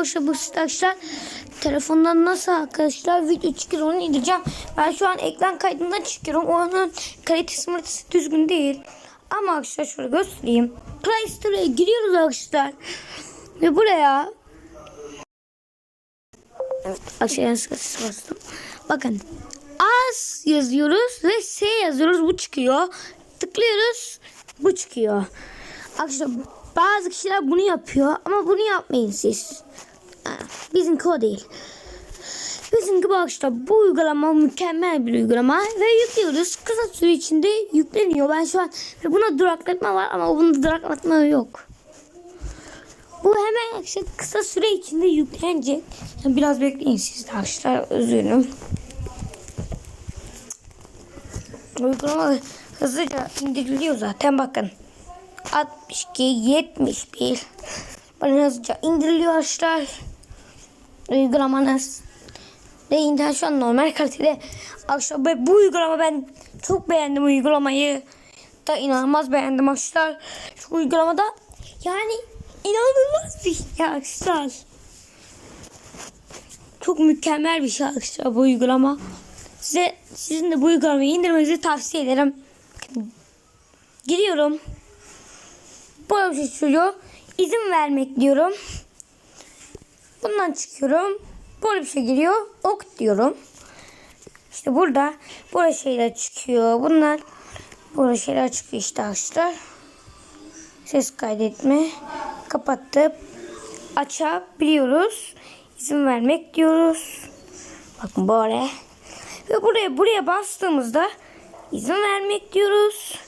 arkadaşlar bu arkadaşlar telefondan nasıl arkadaşlar video çıkıyor onu indireceğim. Ben şu an ekran kaydından çıkıyorum. Onun kalitesi malitesi düzgün değil. Ama arkadaşlar şöyle göstereyim. Play Store'a giriyoruz arkadaşlar. Ve buraya Evet aşağıya sırası bastım. Bakın az yazıyoruz ve S yazıyoruz bu çıkıyor. Tıklıyoruz bu çıkıyor. Arkadaşlar bazı kişiler bunu yapıyor ama bunu yapmayın siz. Bizimki o değil. Bizimki bu arkadaşlar bu uygulama mükemmel bir uygulama ve yüklüyoruz. Kısa süre içinde yükleniyor. Ben şu an ve buna duraklatma var ama bunda duraklatma yok. Bu hemen işte kısa süre içinde yüklenecek. Biraz bekleyin siz de arkadaşlar. Özürüm. Uygulama hızlıca indiriliyor zaten bakın. 62, 71. Bana hızlıca indiriliyor arkadaşlar. Uygulamanız. Ve internet şu an normal kalitede. Arkadaşlar bu uygulama ben çok beğendim uygulamayı. Da inanılmaz beğendim arkadaşlar. Şu uygulamada yani inanılmaz bir şey arkadaşlar. Çok mükemmel bir şey arkadaşlar bu uygulama. Size sizin de bu uygulamayı indirmenizi tavsiye ederim. Giriyorum. Bir şey çıkıyor. İzin vermek diyorum. Bundan çıkıyorum. Böyle bir şey geliyor. Ok diyorum. İşte burada böyle şeyler çıkıyor. Bunlar böyle şeyler çıkıyor işte arkadaşlar. Ses kaydetme. Kapatıp açabiliyoruz. İzin vermek diyoruz. Bakın böyle. Ve buraya buraya bastığımızda izin vermek diyoruz.